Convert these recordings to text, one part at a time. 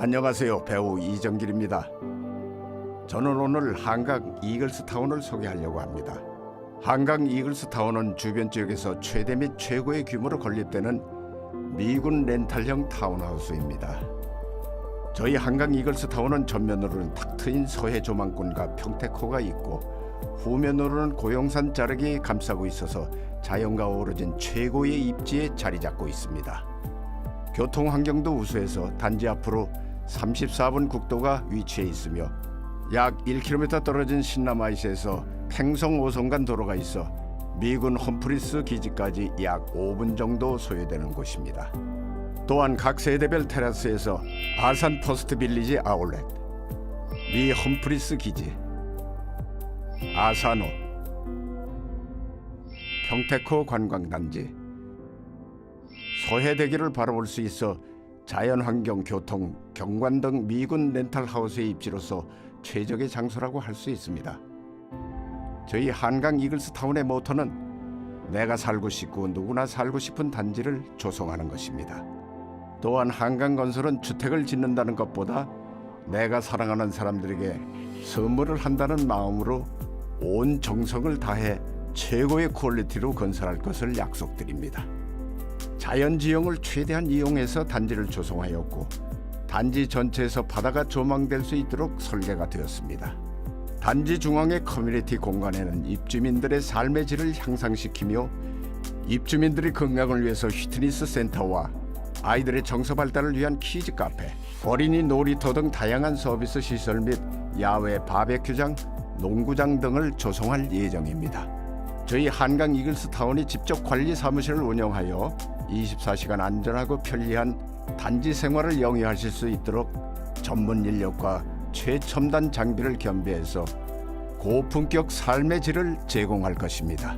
안녕하세요. 배우 이정길입니다. 저는 오늘 한강 이글스타운을 소개하려고 합니다. 한강 이글스타운은 주변 지역에서 최대 및 최고의 규모로 건립되는 미군 렌탈형 타운하우스입니다. 저희 한강 이글스타운은 전면으로는 탁 트인 서해 조망권과 평택호가 있고 후면으로는 고용산 자락이 감싸고 있어서 자연과 어우러진 최고의 입지에 자리 잡고 있습니다. 교통 환경도 우수해서 단지 앞으로 34분 국도가 위치해 있으며 약 1km 떨어진 신남아이시에서 팽성 오송간 도로가 있어 미군 험프리스 기지까지 약 5분 정도 소요되는 곳입니다. 또한 각 세대별 테라스에서 아산 포스트 빌리지 아울렛, 미 험프리스 기지, 아산호, 평택호 관광단지, 서해대교를 바라볼 수 있어 자연환경, 교통, 경관 등 미군 렌탈하우스의 입지로서 최적의 장소라고 할 수 있습니다. 저희 한강 이글스타운의 모토는 내가 살고 싶고 누구나 살고 싶은 단지를 조성하는 것입니다. 또한 한강 건설은 주택을 짓는다는 것보다 내가 사랑하는 사람들에게 선물을 한다는 마음으로 온 정성을 다해 최고의 퀄리티로 건설할 것을 약속드립니다. 자연지형을 최대한 이용해서 단지를 조성하였고 단지 전체에서 바다가 조망될 수 있도록 설계가 되었습니다. 단지 중앙의 커뮤니티 공간에는 입주민들의 삶의 질을 향상시키며 입주민들의 건강을 위해서 휘트니스 센터와 아이들의 정서 발달을 위한 키즈 카페, 어린이 놀이터 등 다양한 서비스 시설 및 야외 바베큐장, 농구장 등을 조성할 예정입니다. 저희 한강 이글스 타운이 직접 관리 사무실을 운영하여 24시간 안전하고 편리한 단지 생활을 영위하실 수 있도록 전문 인력과 최첨단 장비를 겸비해서 고품격 삶의 질을 제공할 것입니다.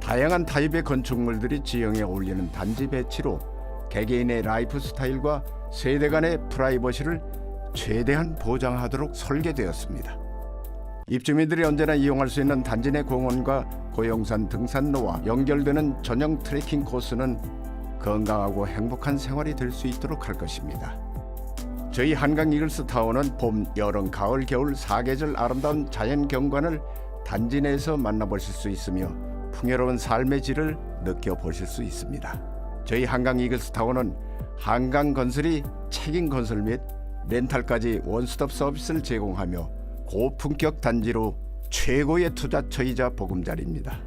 다양한 타입의 건축물들이 지형에 어울리는 단지 배치로 개개인의 라이프 스타일과 세대 간의 프라이버시를 최대한 보장하도록 설계되었습니다. 입주민들이 언제나 이용할 수 있는 단지 내 공원과 고용산 등산로와 연결되는 전용 트레킹 코스는 건강하고 행복한 생활이 될 수 있도록 할 것입니다. 저희 한강 이글스 타워는 봄, 여름, 가을, 겨울 사계절 아름다운 자연 경관을 단지 내에서 만나보실 수 있으며 풍요로운 삶의 질을 느껴보실 수 있습니다. 저희 한강 이글스 타워는 한강 건설이 책임 건설 및 렌탈까지 원스톱 서비스를 제공하며 고품격 단지로 최고의 투자처이자 보금자리입니다.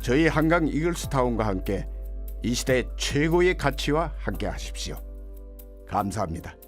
저희 한강 이글스 타운과 함께 이 시대 최고의 가치와 함께 하십시오. 감사합니다.